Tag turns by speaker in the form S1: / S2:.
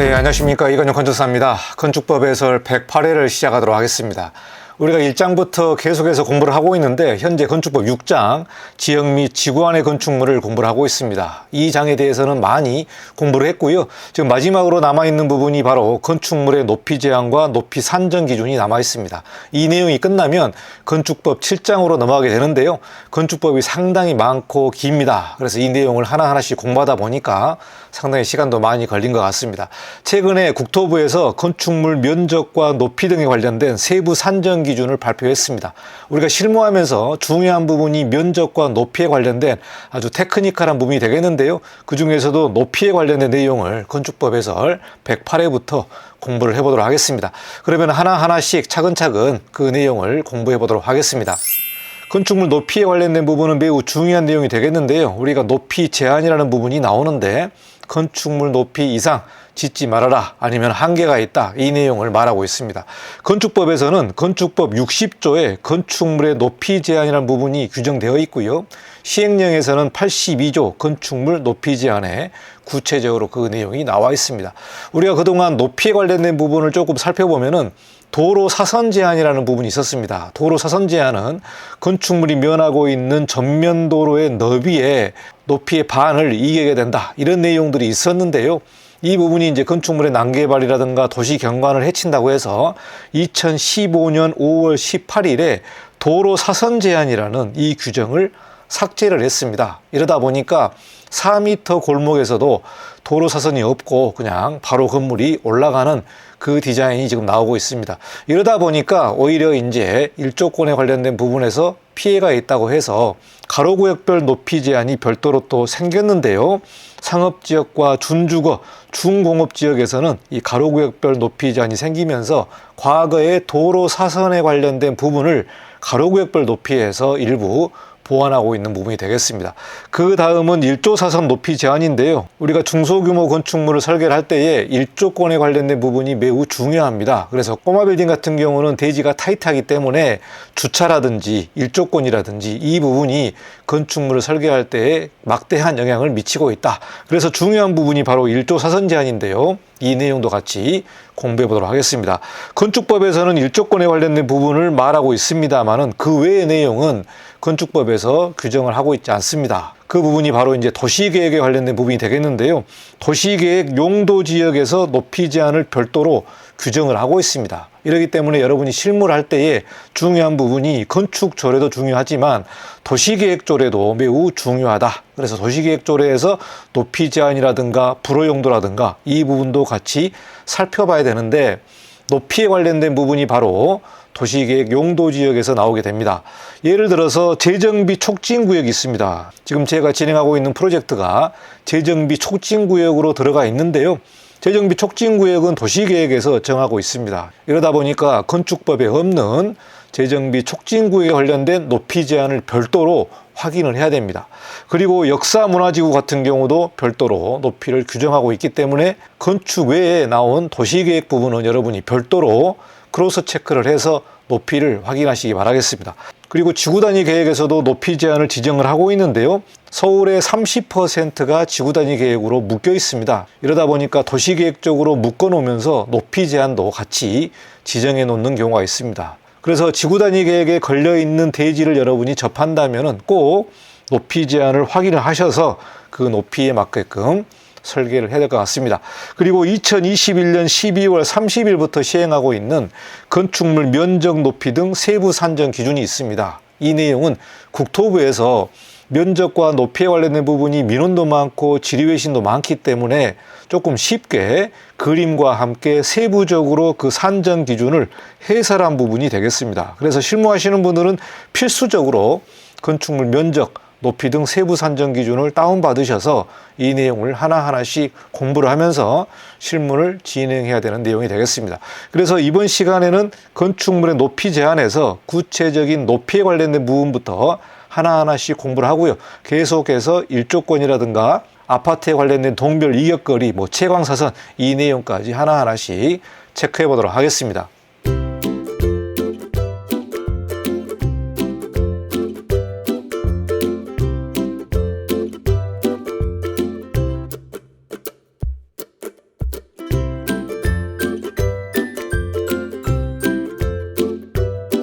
S1: 네, 안녕하십니까. 이건영 건축사입니다. 건축법 해설 108회를 시작하도록 하겠습니다. 우리가 1장부터 계속해서 공부를 하고 있는데 현재 건축법 6장 지역 및 지구안의 건축물을 공부를 하고 있습니다. 이 장에 대해서는 많이 공부를 했고요. 지금 마지막으로 남아 있는 부분이 바로 건축물의 높이 제한과 높이 산정 기준이 남아 있습니다. 이 내용이 끝나면 건축법 7장으로 넘어가게 되는데요. 건축법이 상당히 많고 깁니다. 그래서 이 내용을 하나하나씩 공부하다 보니까 상당히 시간도 많이 걸린 것 같습니다. 최근에 국토부에서 건축물 면적과 높이 등에 관련된 세부 산정 기준을 발표했습니다. 우리가 실무하면서 중요한 부분이 면적과 높이에 관련된 아주 테크니컬한 부분이 되겠는데요. 그 중에서도 높이에 관련된 내용을 건축법 해설 108회부터 공부를 해보도록 하겠습니다. 그러면 하나하나씩 차근차근 그 내용을 공부해 보도록 하겠습니다. 건축물 높이에 관련된 부분은 매우 중요한 내용이 되겠는데요. 우리가 높이 제한이라는 부분이 나오는데 건축물 높이 이상 짓지 말아라 아니면 한계가 있다 이 내용을 말하고 있습니다. 건축법에서는 건축법 60조에 건축물의 높이 제한이라는 부분이 규정되어 있고요. 시행령에서는 82조 건축물 높이 제한에 구체적으로 그 내용이 나와 있습니다. 우리가 그동안 높이에 관련된 부분을 조금 살펴보면은 도로 사선 제한이라는 부분이 있었습니다. 도로 사선 제한은 건축물이 면하고 있는 전면 도로의 너비에 높이의 반을 이기게 된다. 이런 내용들이 있었는데요. 이 부분이 이제 건축물의 난개발이라든가 도시 경관을 해친다고 해서 2015년 5월 18일에 도로 사선 제한이라는 이 규정을 삭제를 했습니다. 이러다 보니까 4m 골목에서도 도로 사선이 없고 그냥 바로 건물이 올라가는 그 디자인이 지금 나오고 있습니다. 이러다 보니까 오히려 이제 일조권에 관련된 부분에서 피해가 있다고 해서 가로구역별 높이 제한이 별도로 또 생겼는데요. 상업지역과 준주거, 중공업지역에서는 이 가로구역별 높이 제한이 생기면서 과거의 도로 사선에 관련된 부분을 가로구역별 높이에서 일부 보완하고 있는 부분이 되겠습니다. 그 다음은 1조 사선 높이 제한인데요. 우리가 중소규모 건축물을 설계를 할 때에 1조권에 관련된 부분이 매우 중요합니다. 그래서 꼬마 빌딩 같은 경우는 대지가 타이트하기 때문에 주차라든지 1조권이라든지 이 부분이 건축물을 설계할 때에 막대한 영향을 미치고 있다. 그래서 중요한 부분이 바로 1조 사선 제한인데요. 이 내용도 같이 공부해 보도록 하겠습니다. 건축법에서는 일조권에 관련된 부분을 말하고 있습니다만은 그 외의 내용은 건축법에서 규정을 하고 있지 않습니다. 그 부분이 바로 이제 도시계획에 관련된 부분이 되겠는데요. 도시계획 용도 지역에서 높이 제한을 별도로 규정을 하고 있습니다. 이러기 때문에 여러분이 실무를 할 때에 중요한 부분이 건축 조례도 중요하지만 도시계획 조례도 매우 중요하다. 그래서 도시계획 조례에서 높이 제한이라든가 불허 용도라든가 이 부분도 같이 살펴봐야 되는데 높이에 관련된 부분이 바로 도시계획 용도 지역에서 나오게 됩니다. 예를 들어서 재정비 촉진 구역이 있습니다. 지금 제가 진행하고 있는 프로젝트가 재정비 촉진 구역으로 들어가 있는데요. 재정비 촉진 구역은 도시계획에서 정하고 있습니다. 이러다 보니까 건축법에 없는 재정비 촉진 구역에 관련된 높이 제한을 별도로 확인을 해야 됩니다. 그리고 역사 문화지구 같은 경우도 별도로 높이를 규정하고 있기 때문에 건축 외에 나온 도시계획 부분은 여러분이 별도로 크로스 체크를 해서 높이를 확인하시기 바라겠습니다. 그리고 지구 단위 계획에서도 높이 제한을 지정을 하고 있는데요. 서울의 30%가 지구 단위 계획으로 묶여 있습니다. 이러다 보니까 도시 계획적으로 묶어 놓으면서 높이 제한도 같이 지정해 놓는 경우가 있습니다. 그래서 지구 단위 계획에 걸려 있는 대지를 여러분이 접한다면은 꼭 높이 제한을 확인을 하셔서 그 높이에 맞게끔 설계를 해야 될 것 같습니다. 그리고 2021년 12월 30일부터 시행하고 있는 건축물 면적 높이 등 세부 산정 기준이 있습니다. 이 내용은 국토부에서 면적과 높이에 관련된 부분이 민원도 많고 지리외신도 많기 때문에 조금 쉽게 그림과 함께 세부적으로 그 산정 기준을 해설한 부분이 되겠습니다. 그래서 실무하시는 분들은 필수적으로 건축물 면적, 높이 등 세부 산정 기준을 다운받으셔서 이 내용을 하나하나씩 공부를 하면서 실문을 진행해야 되는 내용이 되겠습니다. 그래서 이번 시간에는 건축물의 높이 제한에서 구체적인 높이에 관련된 부분부터 하나하나씩 공부를 하고요. 계속해서 일조권이라든가 아파트에 관련된 동별 이격거리, 뭐 채광사선 이 내용까지 하나하나씩 체크해 보도록 하겠습니다.